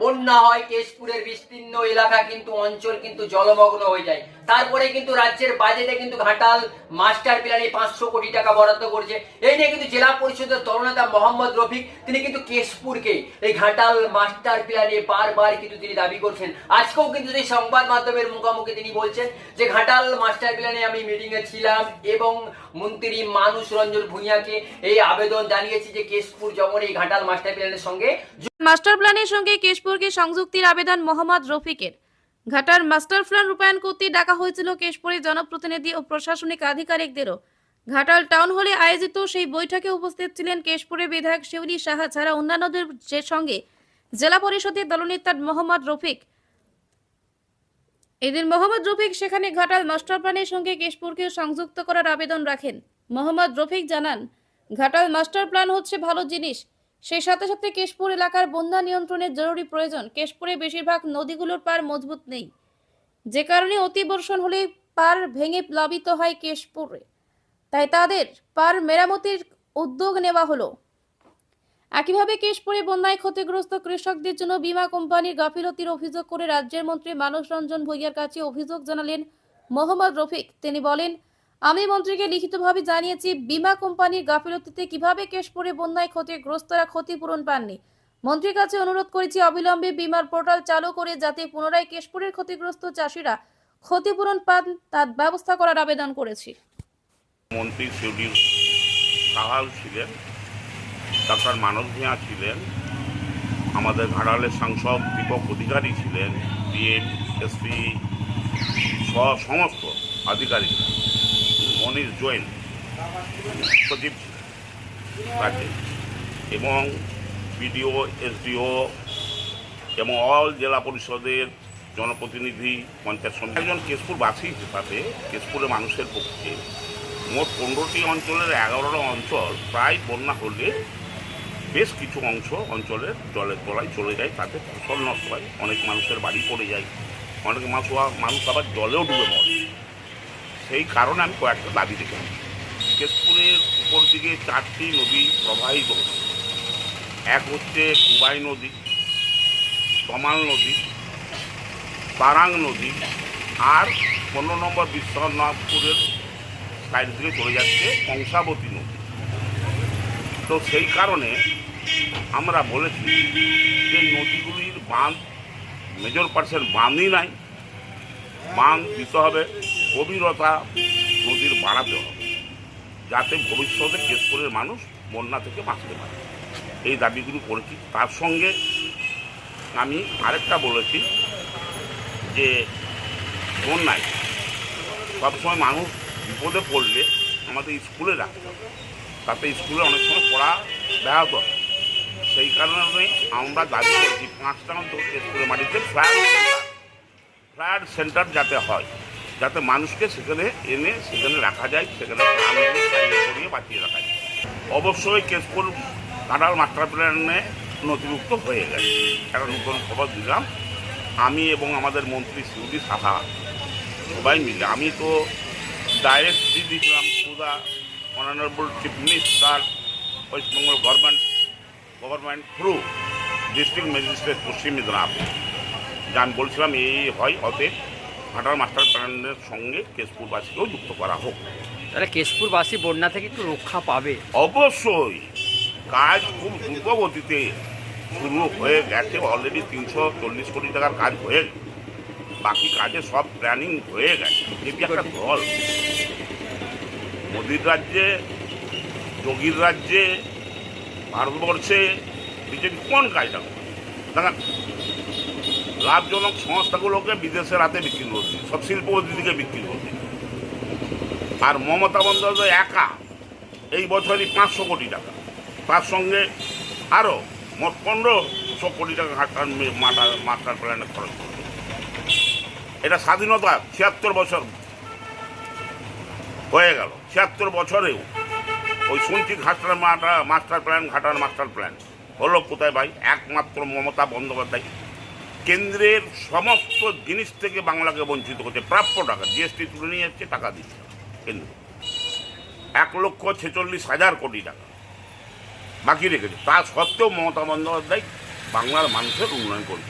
বন্যা হয়, কেশপুরের বিস্তীর্ণ এলাকা কিন্তু, অঞ্চল কিন্তু জলমগ্ন হয়ে যায়। তারপরে কিন্তু রাজ্যের বাজেটে কিন্তু ঘাটাল মাস্টার প্ল্যানে পাঁচশো কোটি টাকা বরাদ্দ করছে। এই নিয়ে কিন্তু জেলা পরিষদের তরুণেতা মোহাম্মদ রফিক, তিনি কিন্তু কেশপুরকে এই ঘাটাল মাস্টার প্ল্যানে বারবার কিন্তু তিনি দাবি করছেন। আজকেও কিন্তু সেই সংবাদ মাধ্যমের মুখোমুখি তিনি বলছেন যে, ঘাটাল মাস্টার প্ল্যানে আমি মিটিং এ ছিলাম এবং মন্ত্রী মানুষ রঞ্জন ভূঁইয়াকে এই আবেদন জানিয়েছি যে, কেশপুর যেমন এই ঘাটাল মাস্টার প্ল্যানের সঙ্গে মাস্টার প্ল্যানের সঙ্গে কেশপুরকে সংযুক্তির আবেদন মোহাম্মদ রফিকের। ঘাটার মাস্টার প্ল্যান রূপায়ণ করতে ডাকা হয়েছিল কেশপুরের জনপ্রতিনিধি ও প্রশাসনিক আধিকারিকদেরও। ঘাটাল টাউন হলে আয়োজিত সেই বৈঠকে উপস্থিত ছিলেন কেশপুরের বিধায়ক শিউলি সাহা ছাড়া অন্যান্যদের সঙ্গে জেলা পরিষদের দলনেতা মোহাম্মদ রফিক। এদিন মোহাম্মদ রফিক সেখানে ঘাটাল মাস্টার প্ল্যানের সঙ্গে কেশপুরকে সংযুক্ত করার আবেদন রাখেন। মোহাম্মদ রফিক জানান, ঘাটাল মাস্টার প্ল্যান হচ্ছে ভালো জিনিস সেই সাথে সাথে কেশপুর এলাকার বন্যা নিয়ন্ত্রণের জরুরি প্রয়োজন। কেশপুরে বেশিরভাগ নদীগুলোর পার মজবুত নেই। যে কারণে অতিবর্ষণ হলে পার ভেঙে প্লাবিত হয় কেশপুরে। তাই তাদের পার মেরামতির উদ্যোগ নেওয়া হলো। একইভাবে কেশপুরে বন্যায় ক্ষতিগ্রস্ত কৃষকদের জন্য বীমা কোম্পানির গাফিলতির অভিযোগ করে রাজ্যের মন্ত্রী মানস রঞ্জন ভূঁইয়ার কাছে অভিযোগ জানালেন মোহাম্মদ রফিক। তিনি বলেন আমি মন্ত্রীকে লিখিতভাবে জানিয়েছি, বীমা কোম্পানির গাফিলতিতে কীভাবে কেশপুরে বন্যায় ক্ষতিগ্রস্তরা ক্ষতিপূরণ পাননি। মন্ত্রীর কাছে অনুরোধ করেছি, অবিলম্বে বিমার পোর্টাল চালু করে যাতে পুনরায় কেশপুরের ক্ষতিগ্রস্ত চাষিরা ক্ষতিপূরণ পান, তার ব্যবস্থা করার আবেদন করেছি। মন্ত্রী শিউলি সাহাল ছিলেন ডক্টর মানব ভূঁয়া ছিলেন, আমাদের ঘাটালের সাংসদ দীপক অধিকারী ছিলেন, ডিএম, এসপি সমস্ত আধিকারিক মনীষ জৈন ছিলেন রাজ্যে এবং বিডিও, এসডিও এবং অল জেলা পরিষদের জনপ্রতিনিধি পঞ্চায়েত সমিতি। একজন কেশপুরবাসী হিসাবে কেশপুরের মানুষের পক্ষে মোট পনেরোটি অঞ্চলের এগারোটা অঞ্চল প্রায় বন্যা হলে বেশ কিছু অংশ অঞ্চলের জলের তলায় চলে যায়, তাতে ফসল নষ্ট হয়, অনেক মানুষের বাড়ি পড়ে যায়, অনেক মানুষ মানুষ আবার জলেও ডুবে মরে। সেই কারণে আমি কয়েকটা দাবি রেখেছি। কেশপুরের উপর দিকে চারটি নদী প্রবাহিত এক হচ্ছে কুবাই নদী তমাল নদী তারাং নদী আর পনেরো নম্বর বিশ্বনাথপুরের সাইড দিকে চলে যাচ্ছে কংসাবতী নদী। তো সেই কারণে আমরা বলেছি যে নদীগুলির বাঁধ মেজর পার্সেন্ট বাঁধই নাই। বাঁধ দিতে হবে। গভীরতা নদীর বাড়াতে হবে, যাতে ভবিষ্যতে কেশপুরের মানুষ বন্যা থেকে বাঁচতে পারে। এই দাবিগুলি করেছি। তার সঙ্গে আমি আরেকটা বলেছি যে, বন্যায় সবসময় মানুষ বিপদে পড়লে আমাদের স্কুলে রাখতে হবে। তাতে স্কুলে অনেক সময় পড়া ব্যাহত হয়। সেই কারণে আমরা দাবি করেছি, পাঁচটা অন্তত স্কুলের মাটিতে ফ্ল্যাট সেন্টার ফ্ল্যাট সেন্টার যাতে হয়। যাতে মানুষকে সেখানে এনে, সেখানে রাখা যায়, সেখানে করিয়ে বাঁচিয়ে রাখা যায়। অবশ্যই কেশপুর কাঁটাল মাস্টার প্ল্যানে নথিভুক্ত হয়ে গেছে। একটা নতুন খবর দিলাম। আমি এবং আমাদের মন্ত্রী শিউলি সাহা সবাই মিলে, আমি তো ডাইরেক্ট দিয়ে দিয়েছিলাম সুদা, honourable chief minister West Bengal government government through district magistrate Paschim Medinipur. যা আমি বলছিলাম, এই হয় অতএব ঘাটাল মাস্টার প্ল্যানের সঙ্গে কেশপুরবাসীকেও যুক্ত করা হোক। তাহলে কেশপুরবাসী বন্যা থেকে একটু রক্ষা পাবে। অবশ্যই। কাজ খুব দ্রুত গতিতে শুরু হয়ে গেছে। অলরেডি তিনশো চল্লিশ কোটি টাকার কাজ হয়ে গেছে। বাকি কাজে সব প্ল্যানিং হয়ে গেছে। এটি একটা দল? মোদির রাজ্যে যোগীর রাজ্যে ভারতবর্ষে বিজেপি কোন কাজটা দেখেন লাভজনক সংস্থাগুলোকে বিদেশের হাতে বিক্রি করছে, সব শিল্পপতিদিকে বিক্রি করছে। আর মমতা বন্দ্যোপাধ্যায় একা এই বছরই পাঁচশো কোটি টাকা। তার সঙ্গে আরও মোট পনেরোশো কোটি টাকা ঘাটার মাটার মাস্টার প্ল্যানে খরচ করবে এটা স্বাধীনতা ছিয়াত্তর বছর হয়ে গেল। ছিয়াত্তর বছরেও ওই শুনছি ঘাটার মাটা মাস্টার প্ল্যান, ঘাটার মাস্টার প্ল্যান। হলো কোথায় ভাই? একমাত্র মমতা বন্দ্যোপাধ্যায়। কেন্দ্রের সমস্ত জিনিস থেকে বাংলাকে বঞ্চিত করছে। প্রাপ্য টাকা, জিএসটি তুলে নিয়ে যাচ্ছে, টাকা দিচ্ছে কেন্দ্র। এক লক্ষ ছেচল্লিশ হাজার কোটি টাকা বাকি রেখেছে। তা সত্ত্বেও মমতা বন্দ্যোপাধ্যায় বাংলার মানুষের উন্নয়ন করব